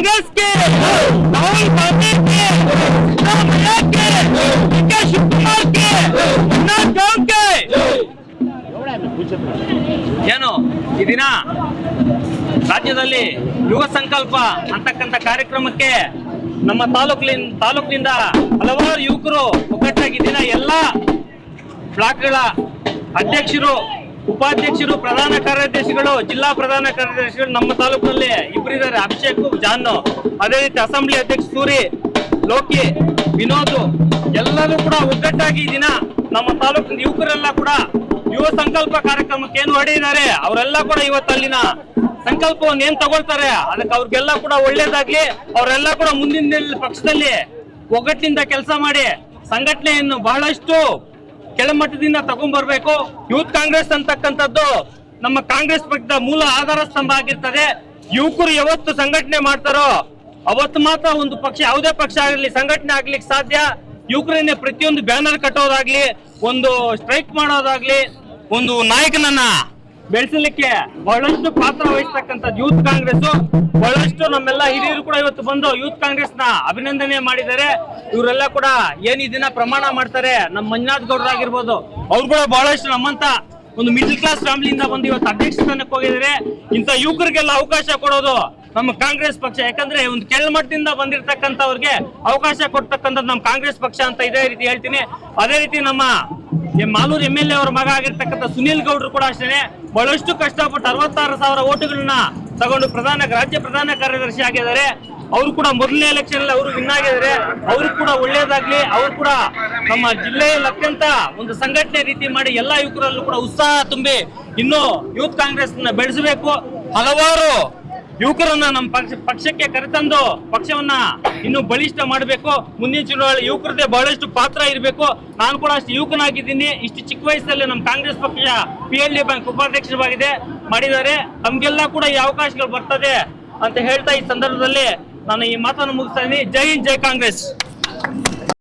ಕಾಂಗ್ರೆಸ್ಗೆ ರಾಹುಲ್ ಗಾಂಧಿಗೆ ಸಿದ್ದರಾಮಯ್ಯಗೆ ಡಿ ಕೆ ಶಿವಕುಮಾರ್ಗೆ ಮುನ್ನಾ ಚೌಕ್ಗೆ ಏನು? ಈ ದಿನ ರಾಜ್ಯದಲ್ಲಿ ಯುವ ಸಂಕಲ್ಪ ಅಂತಕ್ಕಂಥ ಕಾರ್ಯಕ್ರಮಕ್ಕೆ ನಮ್ಮ ತಾಲೂಕಿನ ತಾಲೂಕಿನಿಂದ ಹಲವಾರು ಯುವಕರು ಒಗ್ಗಟ್ಟಾಗಿ ದಿನ ಎಲ್ಲ ಬ್ಲಾಕ್ಗಳ ಅಧ್ಯಕ್ಷರು ಉಪಾಧ್ಯಕ್ಷರು, ಪ್ರಧಾನ ಕಾರ್ಯದರ್ಶಿಗಳು, ಜಿಲ್ಲಾ ಪ್ರಧಾನ ಕಾರ್ಯದರ್ಶಿಗಳು ನಮ್ಮ ತಾಲೂಕಿನಲ್ಲಿ ಇಬ್ಬರಿದ್ದಾರೆ ಅಭಿಷೇಕ್, ಜಾನ್, ಅದೇ ರೀತಿ ಅಸೆಂಬ್ಲಿ ಅಧ್ಯಕ್ಷ ಸೂರಿ, ಲೋಕಿ, ವಿನೋದ್, ಎಲ್ಲರೂ ಕೂಡ ಒಗ್ಗಟ್ಟಾಗಿ ದಿನ ನಮ್ಮ ತಾಲೂಕಿನ ಯುವಕರೆಲ್ಲ ಕೂಡ ಯುವ ಸಂಕಲ್ಪ ಕಾರ್ಯಕ್ರಮಕ್ಕೆ ಏನು ಹೊಡೆದಿದ್ದಾರೆ, ಅವರೆಲ್ಲ ಕೂಡ ಇವತ್ತು ಅಲ್ಲಿನ ಸಂಕಲ್ಪವನ್ನು ಏನ್ ತಗೊಳ್ತಾರೆ, ಅದಕ್ಕೆ ಅವ್ರಿಗೆಲ್ಲ ಕೂಡ ಒಳ್ಳೇದಾಗ್ಲಿ, ಅವರೆಲ್ಲ ಕೂಡ ಮುಂದಿನ ಪಕ್ಷದಲ್ಲಿ ಒಗ್ಗಟ್ಟಿನಿಂದ ಕೆಲಸ ಮಾಡಿ ಸಂಘಟನೆಯನ್ನು ಬಹಳಷ್ಟು ಕೆಳಮಟ್ಟದಿಂದ ತಗೊಂಡ್ಬರ್ಬೇಕು. ಯೂತ್ ಕಾಂಗ್ರೆಸ್ ಅಂತಕ್ಕಂಥದ್ದು ನಮ್ಮ ಕಾಂಗ್ರೆಸ್ ಪಕ್ಷದ ಮೂಲ ಆಧಾರ ಸ್ತಂಭ ಆಗಿರ್ತದೆ. ಯುವಕರು ಯಾವತ್ತು ಸಂಘಟನೆ ಮಾಡ್ತಾರೋ, ಅವತ್ತು ಮಾತ್ರ ಒಂದು ಪಕ್ಷ, ಯಾವುದೇ ಪಕ್ಷ ಆಗಲಿ, ಸಂಘಟನೆ ಆಗ್ಲಿಕ್ಕೆ ಸಾಧ್ಯ. ಯುವಕರನ್ನೇ ಪ್ರತಿಯೊಂದು ಬ್ಯಾನರ್ ಕಟ್ಟೋದಾಗ್ಲಿ, ಒಂದು ಸ್ಟ್ರೈಕ್ ಮಾಡೋದಾಗ್ಲಿ, ಒಂದು ನಾಯಕನನ್ನ ಬೆಳೆಸಲಿಕ್ಕೆ ಬಹಳಷ್ಟು ಪಾತ್ರ ವಹಿಸ್ತಕ್ಕಂಥದ್ದು ಯೂತ್ ಕಾಂಗ್ರೆಸ್ ಬಹಳಷ್ಟು ನಮ್ಮೆಲ್ಲ ಹಿರಿಯರು ಕೂಡ ಇವತ್ತು ಬಂದು ಯೂತ್ ಕಾಂಗ್ರೆಸ್ನ ಅಭಿನಂದನೆ ಮಾಡಿದ್ದಾರೆ. ಇವರೆಲ್ಲ ಕೂಡ ಏನ್ ಈ ಪ್ರಮಾಣ ಮಾಡ್ತಾರೆ ನಮ್ಮ ಮಂಜುನಾಥ್ ಗೌಡ್ರು ಆಗಿರ್ಬೋದು, ಅವ್ರು ಕೂಡ ಬಹಳಷ್ಟು ನಮ್ಮಂತ ಒಂದು ಮಿಡ್ಲ್ ಕ್ಲಾಸ್ ಫ್ಯಾಮಿಲಿಯಿಂದ ಬಂದು ಇವತ್ತು ಅಧ್ಯಕ್ಷ ಸ್ಥಾನಕ್ಕೆ ಹೋಗಿದ್ದಾರೆ. ಇಂಥ ಯುವಕರಿಗೆಲ್ಲ ಅವಕಾಶ ಕೊಡೋದು ನಮ್ಮ ಕಾಂಗ್ರೆಸ್ ಪಕ್ಷ. ಯಾಕಂದ್ರೆ ಒಂದು ಕೆಳಮಟ್ಟದಿಂದ ಬಂದಿರತಕ್ಕಂಥವ್ರಿಗೆ ಅವಕಾಶ ಕೊಡ್ತಕ್ಕಂಥದ್ದು ನಮ್ಮ ಕಾಂಗ್ರೆಸ್ ಪಕ್ಷ ಅಂತ ಇದೇ ರೀತಿ ಹೇಳ್ತೀನಿ. ಅದೇ ರೀತಿ ನಮ್ಮ ಮಾಲೂರು ಎಂ ಎಲ್ ಎ ಅವರ ಮಗ ಆಗಿರ್ತಕ್ಕಂಥ ಸುನೀಲ್ ಗೌಡ್ರು ಕೂಡ ಅಷ್ಟೇ ಬಹಳಷ್ಟು ಕಷ್ಟಪಟ್ಟು ಅರವತ್ತಾರು ಸಾವಿರ ಓಟುಗಳನ್ನ ತಗೊಂಡು ಪ್ರಧಾನ ರಾಜ್ಯ ಪ್ರಧಾನ ಕಾರ್ಯದರ್ಶಿ ಆಗಿದ್ದಾರೆ. ಅವರು ಕೂಡ ಮೊದಲನೇ ಎಲೆಕ್ಷನ್ ಅಲ್ಲಿ ಅವರು ವಿನ್ ಆಗಿದ್ದಾರೆ. ಅವ್ರು ಕೂಡ ಒಳ್ಳೇದಾಗ್ಲಿ. ಅವ್ರು ಕೂಡ ನಮ್ಮ ಜಿಲ್ಲೆಯಲ್ಲಿ ಅತ್ಯಂತ ಒಂದು ಸಂಘಟನೆ ರೀತಿ ಮಾಡಿ ಎಲ್ಲಾ ಯುವಕರಲ್ಲೂ ಕೂಡ ಉತ್ಸಾಹ ತುಂಬಿ ಇನ್ನು ಯೂತ್ ಕಾಂಗ್ರೆಸ್ ಬೆಳೆಸಬೇಕು. ಹಲವಾರು ಯುವಕರನ್ನ ನಮ್ಮ ಪಕ್ಷ, ಪಕ್ಷಕ್ಕೆ ಕರೆತಂದು ಪಕ್ಷವನ್ನ ಇನ್ನು ಬಲಿಷ್ಠ ಮಾಡಬೇಕು. ಮುಂದಿನ ಚುನಾವಣೆ ಯುವಕರದೇ ಬಹಳಷ್ಟು ಪಾತ್ರ ಇರಬೇಕು. ನಾನು ಕೂಡ ಅಷ್ಟು ಯುವಕನಾಗಿದ್ದೀನಿ. ಇಷ್ಟು ಚಿಕ್ಕ ವಯಸ್ಸಲ್ಲಿ ನಮ್ಮ ಕಾಂಗ್ರೆಸ್ ಪಕ್ಷ ಪಿ ಎಲ್ ಡಿ ಬ್ಯಾಂಕ್ ಉಪಾಧ್ಯಕ್ಷರವಾಗಿದೆ, ಮಾಡಿದ್ದಾರೆ. ನಮ್ಗೆಲ್ಲ ಕೂಡ ಈ ಅವಕಾಶಗಳು ಬರ್ತದೆ ಅಂತ ಹೇಳ್ತಾ ಈ ಸಂದರ್ಭದಲ್ಲಿ ನಾನು ಈ ಮಾತನ್ನು ಮುಗಿಸ್ತಾ ಇದ್ದೀನಿ. ಜೈ ಹಿಂದ್, ಜೈ ಕಾಂಗ್ರೆಸ್.